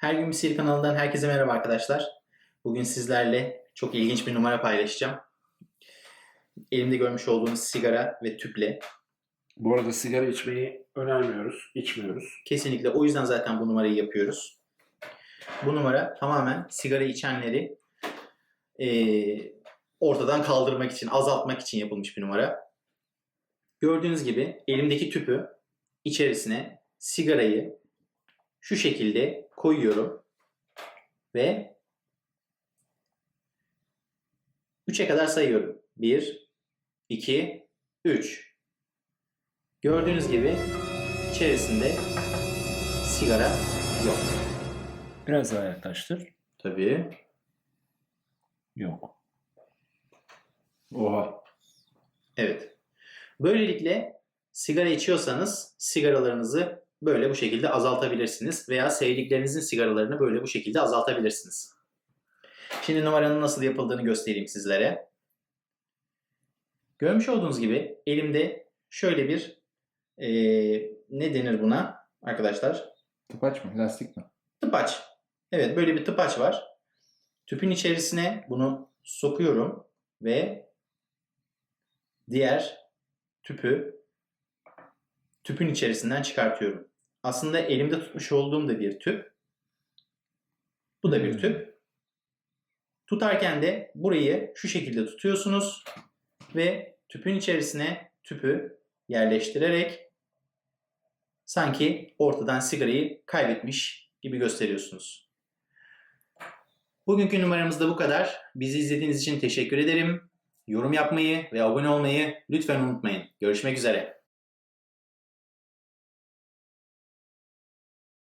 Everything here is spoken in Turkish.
Her gün bir kanalından herkese merhaba arkadaşlar. Bugün sizlerle çok ilginç bir numara paylaşacağım. Elimde görmüş olduğunuz sigara ve tüple. Bu arada sigara içmeyi önermiyoruz, içmiyoruz. Kesinlikle o yüzden zaten bu numarayı yapıyoruz. Bu numara tamamen sigara içenleri eee, ortadan kaldırmak için, azaltmak için yapılmış bir numara. Gördüğünüz gibi elimdeki tüpü içerisine sigarayı şu şekilde koyuyorum ve 3'e kadar sayıyorum. 1, 2, 3. Gördüğünüz gibi içerisinde sigara yok. Biraz daha yaklaştır. Tabii. Yok. Oha. Evet. Böylelikle sigara içiyorsanız sigaralarınızı böyle bu şekilde azaltabilirsiniz veya sevdiklerinizin sigaralarını böyle bu şekilde azaltabilirsiniz. Şimdi numaranın nasıl yapıldığını göstereyim sizlere. Görmüş olduğunuz gibi elimde şöyle bir eee, ne denir buna arkadaşlar? Tıpaç mı? Lastik mi? Tıpaç. Evet böyle bir tıpaç var. Tüpün içerisine bunu sokuyorum ve diğer tüpü tüpün içerisinden çıkartıyorum. Aslında elimde tutmuş olduğum da bir tüp. Bu da bir Hmm. tüp. Tutarken de burayı şu şekilde tutuyorsunuz ve tüpün içerisine tüpü yerleştirerek sanki ortadan sigarayı kaybetmiş gibi gösteriyorsunuz. Bugünkü numaramız da bu kadar. Bizi izlediğiniz için teşekkür ederim. Yorum yapmayı ve abone olmayı lütfen unutmayın. Görüşmek üzere.